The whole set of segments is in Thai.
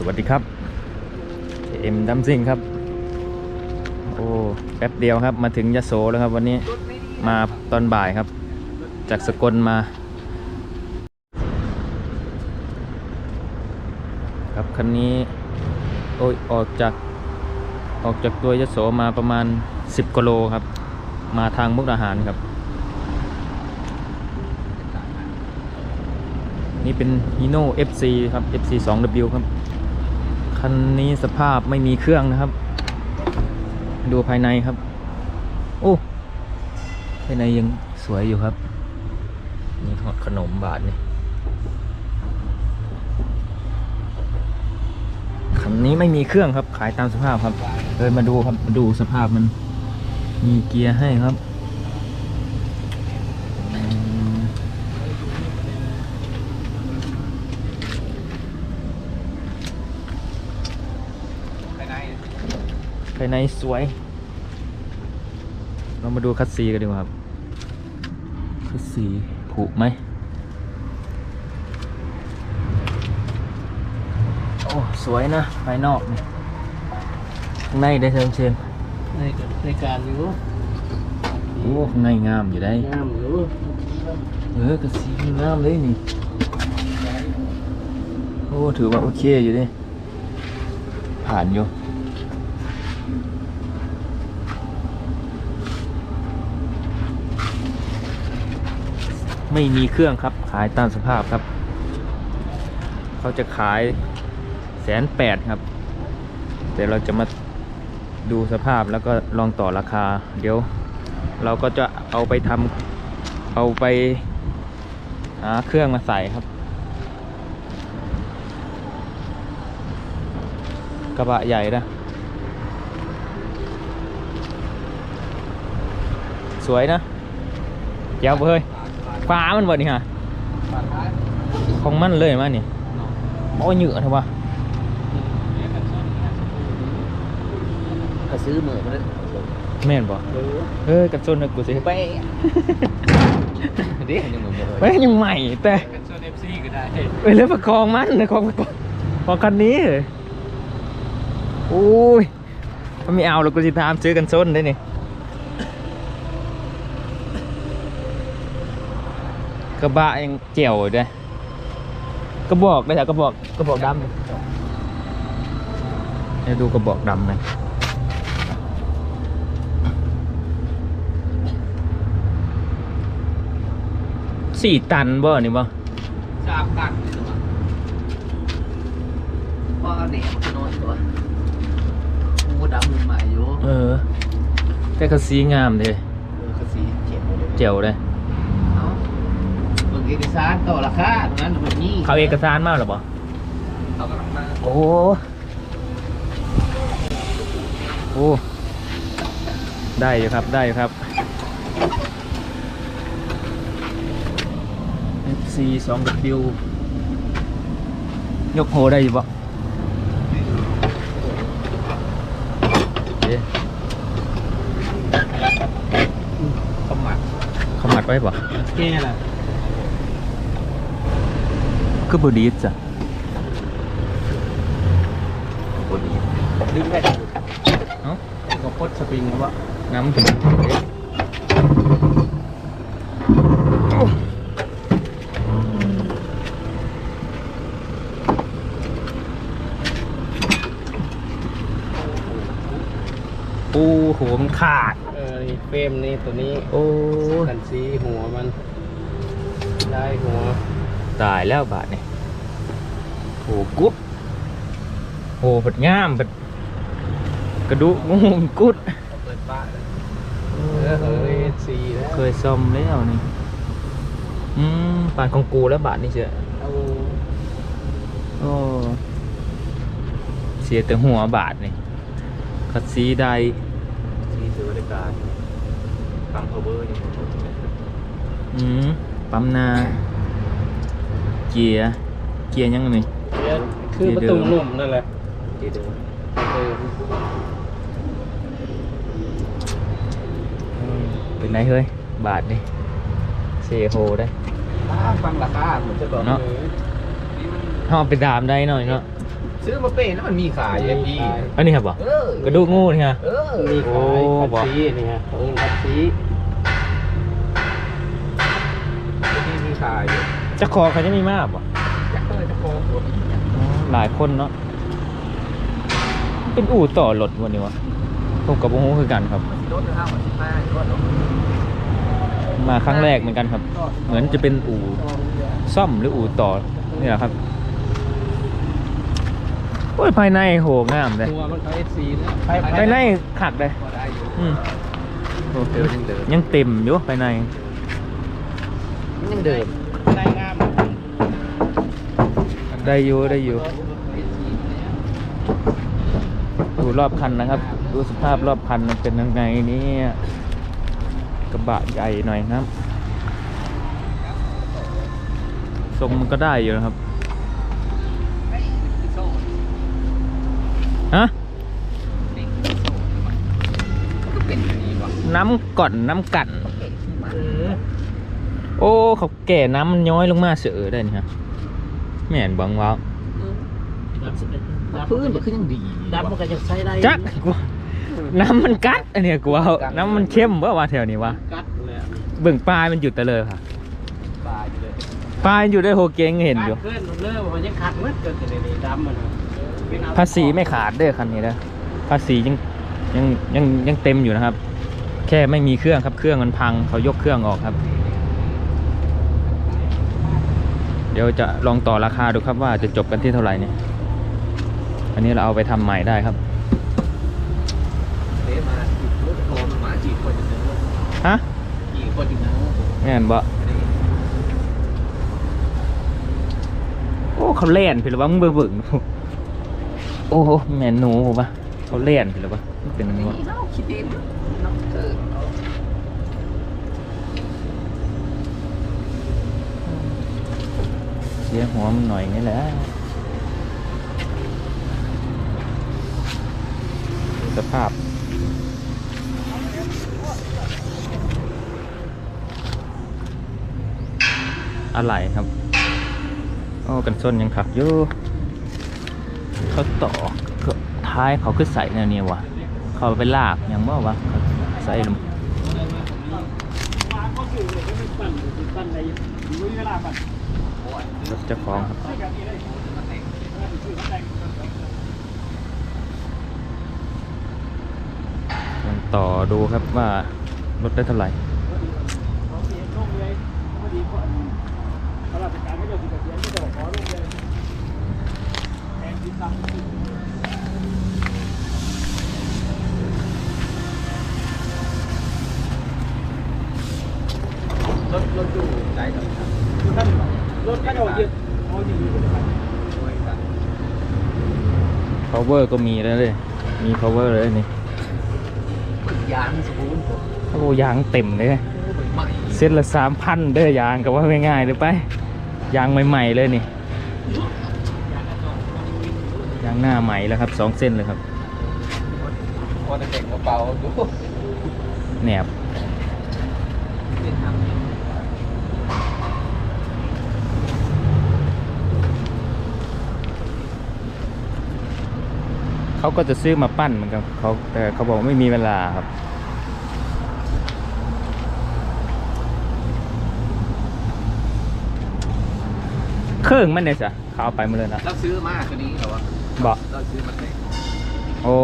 สวัสดีครับเอ็มดัมซิงครับ โอ้แป๊บเดียวครับมาถึงยะโสแล้วครับ วันนี้มาตอนบ่ายครับ จากสกลมา ครับคันนี้โอ้ยออกจากออกจากตัวยะโสมาประมาณ 10กิโลครับ มาทางมุกดาหารครับ นี่เป็น Hino FC ครับ FC 2W ครับ คันนี้สภาพไม่มีเครื่องนะครับ ดูภายในครับ โอ้ภายในยังสวยอยู่ครับ นี่ทอดขนมบาทนี่คันนี้ไม่มีเครื่องครับ ขายตามสภาพครับเลยมาดูครับมาดูสภาพมัน มีเกียร์ให้ครับอืม ภายในสวย เรามาดูคัสซีกันดีกว่าครับ คัสซีผุไหมโอ้ สวยนะ ภายนอกนี่ข้างในได้เชิงเชมในในการอยู่โอ้ข้างในงามอยู่ได้ งามอยู่ เออคัสซีงามเลยนี่ โอ้ ถือว่าโอเคอยู่ดิผ่านอยู่ ไม่มีเครื่องครับขายตามสภาพครับ เขาจะขายแสนแปดครับ แต่เราจะมาดูสภาพแล้วก็ลองต่อราคา เดี๋ยว เราก็จะเอาไปทำเอาไปหาเครื่องมาใส่ครับ กระบะใหญ่นะสวยนะเจ้าเฮ้ย ฟ้ามันบ่นี่ฮะปาดท้ายของมันเลยมานี่โอ้ยเหยื่อเถอะวะก็ซื้อมือมาเลยแม่นบ่เออเฮ้ยกันส้นนะกูสิไปเด็กยังมือมาเลยเฮ้ยยังใหม่แต่กันชนเอฟซีก็ได้เอ้ยแล้วประคองมันนะของประคองของคันนี้เหรอโอ้ยมันไม่เอาแล้วกูสิถามซื้อกันส้นได้นี่ กระบะยังเจียวอยู่เลยกระบอกได้แต่กระบอกกระบอกดำนี่ให้ดูกระบอกดำหน่อยสี่ตันบ่นี่บ่สามตันว่าเด็กมันนอนตัวกูดำมือใหม่อยู่เออ แต่ก็สีงามเลยเออก็สีเจ็บเลยเจียวเลยเอา เบิ่งเอกสารต่อราคาตรงนั้นแบบนี้เขาเอกสารมาหรอบ่เขากำลังมาโอ้โอ้ได้อยู่ครับได้อยู่ครับ FC 2 W ยกโหได้อยู่บ่เอ๊ะขมัดเขามัดไว้บ่แก่ละ คือบดีจ้ะบดีดึงได้เอ้าก็พดสปริงแล้ววะน้ำถึงเอ๊ะโอ้โหมันขาด เออนี่เฟรมนี่ตัวนี้ โอ้ยกันสีหัวมัน ได้หัว ตายแล้วบาทนี่โอ้กุดโอ้เป็ดงามเป็ดกระดูกงูกุดเปิดบ้านเลยเออเฮ้ยสีแล้วเคยซ่อมแล้วนี่อืมปานของกูแล้วบาทนี่เชียเอาโอ้เสียแต่หัวบาทนี่คัดสีใดสีถือบริการปั๊มพาวเวอร์ยังอืมปั๊มนาเกียร์ เกียร์ยังไงคือประตูลุ่มนั่นแหละที่เดิมเออเป็นไรเฮ้ย บาทนี่เซโฮได้อ่าฟังราคาเหมือนจะบอกเนาะออนี่มันห้องไปดามได้หน่อยเนาะสซื้อมาเป็นแล้วมันมีขายไอ้พี่อันนี้ครับบ่เออกระดูกงูนี่ฮะเออมีขายโอ้คัดบอกซีนี่ฮะเออคัดซีที่มีขายอยู่ จะคอเขาจะมีมากบ่จักเลยจะโกงหลายคนเนาะเป็นอู่ต่อรถวันนี้วะผมกับโอ้โหคือกันครับรถห้าสิบห้ารถรถมาครั้งแรกเหมือนกันครับ เหมือนจะเป็นอู่ซ่อมหรืออู่ต่อนี่แหละครับโอ้ยภายในโหงามเลยตัวมันเขาเอสซีนะภายในขักเลยพอได้อยู่อืมเดินยังเดินยังเต็มอยู่ภายในยังเดิน ได้งาม ได้อยู่ได้อยู่ ดูรอบคันนะครับ ดูสภาพรอบคันมันเป็นยังไงนี่กระบะใหญ่หน่อยนะครับทรงมันก็ได้อยู่นะครับฮะก็เป็นอย่างนี้วะน้ำก่อนน้ำกัน โอ้ เขาแก่น้ำมันย้อยลงมาเสือได้นี่ฮะ แม่นบังว้าวพื้นมันคือยังดีดำมันก็จะใช้ได้จักกูน้ำมันกัดอันเนี้ยกูเอาน้ำมันเข้มว่าว่าแถวนี้วะกัดเลยอะเบิ่งปลายมันหยุดแต่เลยค่ะตายไปเลยปลายอยู่ได้โฮเกงเห็นอยู่กัดเพื่อนเลิกมันยังขัดมืดเกินแต่ในดำมันอะเป็นเอภาษีไม่ขาดเด้อคันนี้นะภาษียังยังยังยังเต็มอยู่นะครับ แค่ไม่มีเครื่องครับเครื่องมันพังเขายกเครื่องออกครับ เดี๋ยวจะลองต่อราคาดูครับว่าจะจบกันที่เท่าไหร่เนี่ยอันนี้เราเอาไปทำใหม่ได้ครับเทมาจีบรถโทรมาจีบคนอยู่นะฮะจีบคนอยู่นะแม่นบ่โอ้เขาเล่นพี่หรือว่ามึงเบิ่งเบิ่งโอ้โหแม่นหนูปะเขาเล่นพี่หรือว่ามันเป็นยังไงวะ นี่เราคิดเองน้องเธอ เสียหัวมันหน่อยนี่แหละสภาพอะไรครับโอ้กันส้นยังขับอยู่เขาต่อท้ายเขาขึ้นใส่แนวนี้วะเขาไปลากอย่างว่าวะใส่ลงปั้นในมีเวลาปั้น รถเจ้าของครับลองต่อดูครับว่ารถได้เท่าไหร่รถรถ power ก็มีแล้วเลยมี power เลยนี่ยางสมบูรณ์ผมโอ้ยางเต็มเลยใหม่เส้นละสามพันเด้อยางก็ว่าง่ายๆเลยไปยางใหม่ๆเลยนี่ยางหน้าใหม่แล้วครับสองเส้นเลยครับพอเด็กกระเป๋าดูแหนบ เป็นทาง เขาก็จะซื้อมาปั้นเหมือนกันเขาแต่เขาบอกว่าไม่มีเวลาครับเครื่องมันเนี่ยจ้ะเขาเอาไปหมาเลยนะเราซื้อมาตัวนี้เหรอวะบอกเราซื้อมาแต่งโอ้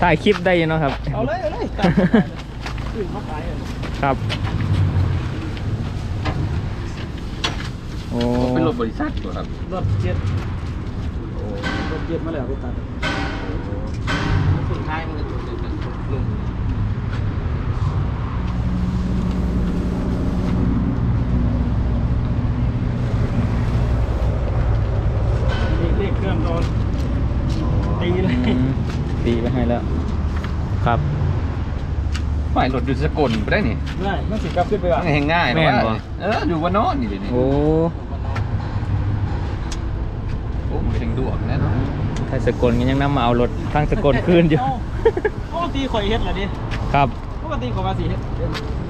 ถ่ายคลิปได้อยังเนาะครับ เอาเลยเอาเลยตามขึ้นเข้าไปเลยครับ โอ้เป็นรถบริษัทตัวครับรถเจ็ดรถ เจ็ดมาแล้วไปตัดสุดท้ายมันก็ตัวเดียวกันลงเลขเครื่องโดนตีเลยอืมตีไปให้แล้ว ครับฝ่ายรถอยู่สกลไปได้นี่ง่ายมันสิกลับขึ้นไปว่ะง่ายง่ายแม่นบ่เอออยู่ว่านอนนี่เดี๋ยวนี้โอ้ โอ้มันถึงดวกแน่นอนถ้าสกลก็ยังนำมาเอารถทางสกลคืนอยู่ปกติข่อยเฮ็ดเหรอดิครับปกติข่อยว่าสิเฮ็ด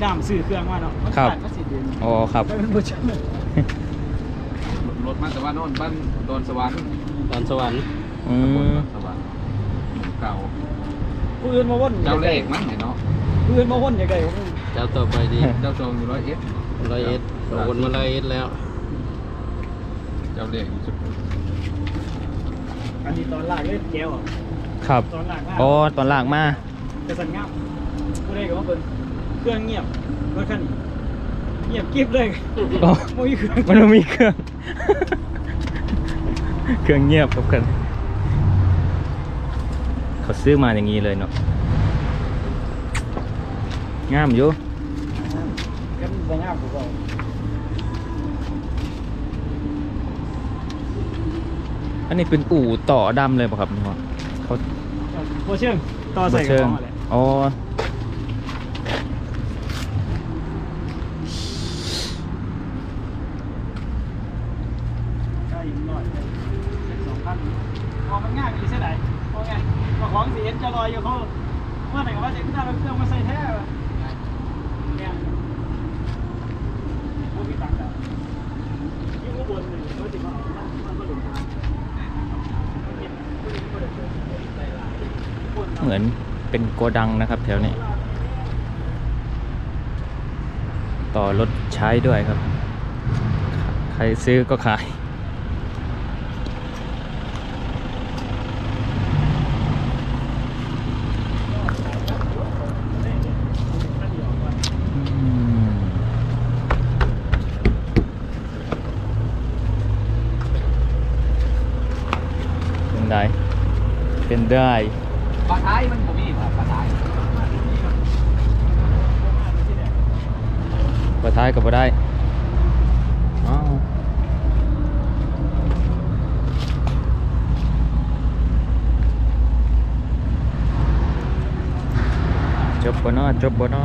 ด้ามซื้อเครื่องมาเนาะมันครับขาดก็สิเดือนอ๋อครับไปเป็นผู้ชายรรถมาแต่ว่าโน่นบ้านดอนสวรรค์ตอนสวรรค์อืตำบลมดอนสวรรค์เก่าผู้อื่นมาว่นเจ้าเลขมั้งเนาะผู้อื่นมาว่นใหญ่ๆผมเจ้าต่อไปดีเจ้าทรงอยู่ร้อยเอ็ดร้อยเอ็ดวนมาร้อยเอ็ดแล้ว เจ้าเลขอยู่สุด อันนี้ตอนลากเล่นแก้วอะครับตอนลากมาอ๋อตอนหลากมาแต่สัญญาผู้ใดก็ว่าเป็นเครื่องเงียบรถคันนี้เงียบกริบเลยอ๋อไม่มีเครื่องมันไม่มีเครื่อง เครื่องเงียบครับกันเขาซื้อมาอย่างนี้เลยเนาะงามอยู่ กันบ่งามผมบอก อันนี้เป็นอู่ต่อดำเลยป่ะครับนี่วะเขาโบเชิงต่อใส่กระเชิป๋งองอะไรอ๋อก็อีกหน่อยสองพันพอมันง่ายมีเส้นไหนพอไงมาของสีเห็นจะลอยอยู่เขาเมื่อไหร่ก็ว่าจะขึ้นได้เครื่องมาใส่แท้เนี่ยพวกพี่ตักแล้วยิ่งอุบลเลยเขาจะมาเอามันก็หลุด เหมือนเป็นโกดังนะครับ แถวนี้ ต่อรถใช้ด้วยครับ ใครซื้อก็ขายได้ เป็นได้ ปลาท้ายมันผมมีปลาท้ายประท้ายกับบ่ได้อ้าวจบบ่เนอจบบ่เนอ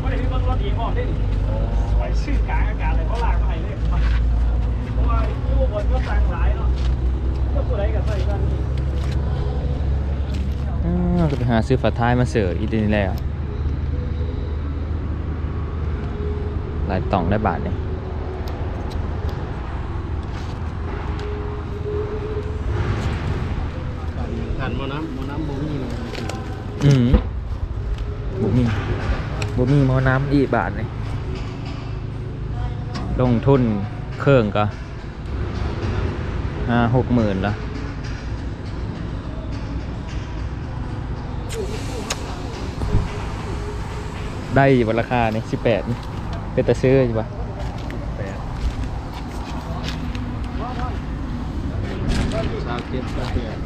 ไม่ได้มีรถรถเองออกได้ดิไป ชื่อกลางอากาศเลยเขาลากมาให้เลยเพราะว่าอยู่บนก็สั่งหลายเนาะก็ตัวไหนกับใส่กันนี่อ้าวก็ไปหาซื้อฝาท้ายมาเสืออีกนี่แล้วหลายต่องได้บาทเนี่ยขันมอน้ำมอน้ำบุ้งนี่อืมบุมีบุมีหมอน้ำอีกบาทเลย ลงทุนเครื่องก็ห้าหกหมื่นละได้อยู่บนราคานี่สิบแปดนี่เป็นตะซื้ออยู่ปะสาวเจ็ดสาวแปด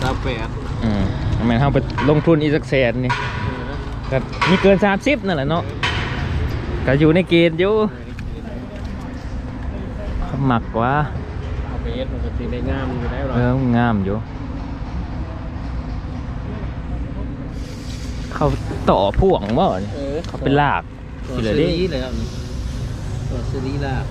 สาวแปดอืมทำไมเขาไปลงทุนอีกสักแสนนี่ก็มีเกินสามสิบนั่นแหละเนาะ ก็อยู่ในเกณฑ์อยู่เขาหมักว่าเอาไปเอ็ดมันก็ตีได้งามอยู่แล้วหรอเอองามอยู่ เขาต่อพ่วงว่าเออเขาเป็นลากตัวทีซีละเด้รีส์เลยครับตัวซีรีส์ลาก